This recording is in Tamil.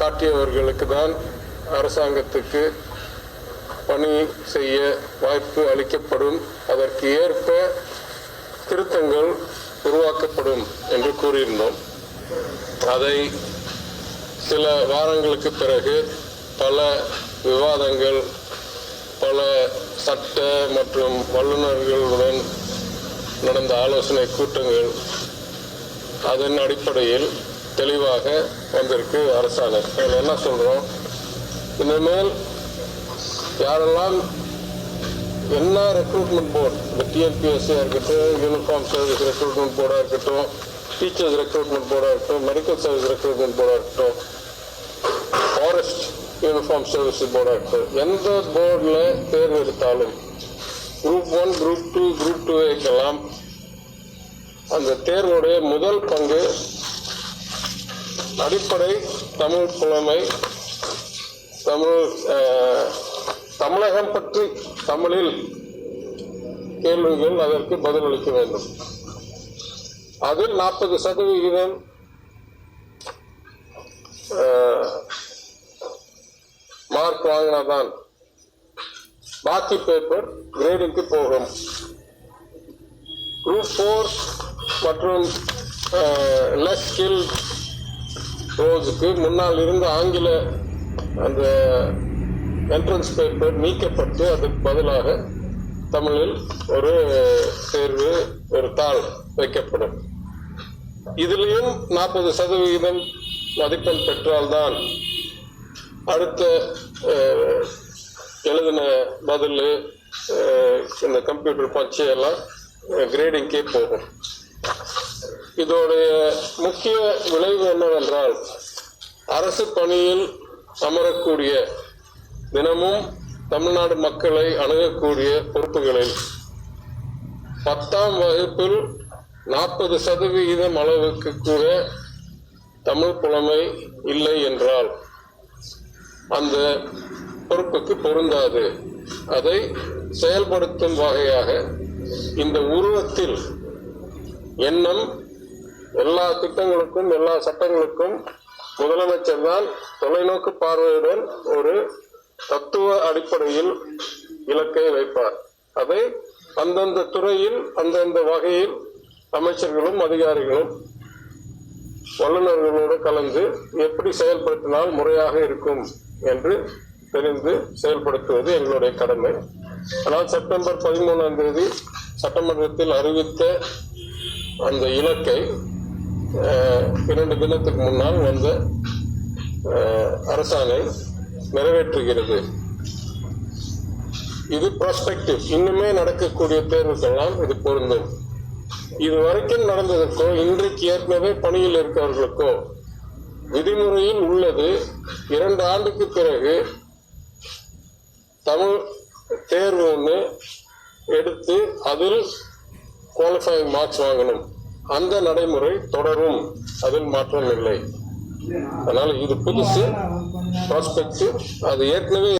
காட்டியவர்களுக்கு தான் அரசாங்கத்துக்கு பணி செய்ய வாய்ப்பு அளிக்கப்படும். அதற்கு ஏற்ப திருத்தங்கள் உருவாக்கப்படும் என்று கூறியிருந்தோம். அதை சில வாரங்களுக்கு பிறகு பல விவாதங்கள் பல சட்ட மற்றும் வல்லுநர்களுடன் நடந்த ஆலோசனை கூட்டங்கள் அதன் அடிப்படையில் தெளிவாக வந்திருக்கு அரசாணை. அதில் என்ன சொல்கிறோம் இனிமேல் யாரெல்லாம் என்ன ரெக்ரூட்மெண்ட் போர்டு இந்த டிஎன்பிஎஸ்சியாக இருக்கட்டும் யூனிஃபார்ம் சர்வீஸ் ரெக்ரூட்மெண்ட் போர்டாக இருக்கட்டும் டீச்சர்ஸ் ரெக்ரூட்மெண்ட் போர்டாக இருக்கட்டும் மெடிக்கல் சர்வீஸ் ரெக்ரூட்மெண்ட் போர்டாக இருக்கட்டும் ஃபாரஸ்ட் யூனிஃபார்ம் சர்வீஸ் போர்டாக இருக்கட்டும் எந்த போர்டில் தேர்வு எடுத்தாலும் group one group two group two வைக்கலாம் அந்த தேர்வுடைய முதல் பங்கு அடிப்படை தமிழ் புலமை தமிழ் தமிழகம் பற்றி தமிழில் கேள்விகள் அதற்கு பதிலளிக்க வேண்டும். அதில் நாற்பது சதவிகிதம் மார்க் வாங்கினாதான் பாக்கி பேப்பர் கிரேடிங்க்கு போகும். குரூப் ஃபோர் மற்றும் லெஸ் ஸ்கில் ரோஸுக்கு முன்னால் இருந்த ஆங்கில அந்த என்ட்ரன்ஸ் பேப்பர் நீக்கப்பட்டு அதற்கு பதிலாக தமிழில் ஒரு தேர்வு ஒரு தாள் வைக்கப்படும். இதுலேயும் நாற்பது சதவிகிதம் மதிப்பெண் பெற்றால்தான் அடுத்த எழுதின பதில் இந்த கம்ப்யூட்டர் பச்சையெல்லாம் கிரேடிங்கே போகும். இதோடைய முக்கிய விளைவு என்னவென்றால் அரசு பணியில் அமரக்கூடிய தினமும் தமிழ்நாடு மக்களை அணுகக்கூடிய பொறுப்புகளில் பத்தாம் வகுப்பில் நாற்பது சதவிகிதம் அளவுக்கு கூட தமிழ் புலமை இல்லை என்றால் அந்த பொறுப்புக்கு பொருந்தாது. அதை செயல்படுத்தும் வகையாக இந்த உருவத்தில் எண்ணம் எல்லா திட்டங்களுக்கும் எல்லா சட்டங்களுக்கும் முதலமைச்சர் தான் தொலைநோக்கு பார்வையுடன் ஒரு தத்துவ அடிப்படையில் இலக்கை வைப்பார். அதை அந்தந்த துறையில் அந்தந்த வகையில் அமைச்சர்களும் அதிகாரிகளும் வல்லுநர்களோடு கலந்து எப்படி செயல்படுத்தினால் முறையாக இருக்கும் என்று தெரிந்து செயல்படுத்துவது எங்களுடைய கடமை. ஆனால் செப்டம்பர் பதிமூணாம் தேதி சட்டமன்றத்தில் அறிவித்த அந்த இலக்கை இரண்டு தினத்துக்கு முன்னால் வந்த அரசாணை நிறைவேற்றுகிறது. இது ப்ராஸ்பெக்டிவ் இன்னுமே நடக்கக்கூடிய தேர்வுக்கெல்லாம் இது பொருந்தும். இது வரைக்கும் நடந்ததற்கோ இன்றைக்கு ஏற்கனவே பணியில் இருக்கிறவர்களுக்கோ விதிமுறையில் உள்ளது. இரண்டு ஆண்டுக்கு பிறகு தமிழ் தேர்வு ஒன்று எடுத்து அதில் குவாலிஃபைங் மார்க்ஸ் வாங்கணும். அந்த நடைமுறை தொடரும். அதில் மாற்றம் இல்லை. அதனால் இது புதுசு ப்ராஸ்பெக்டிவ் அது ஏற்கனவே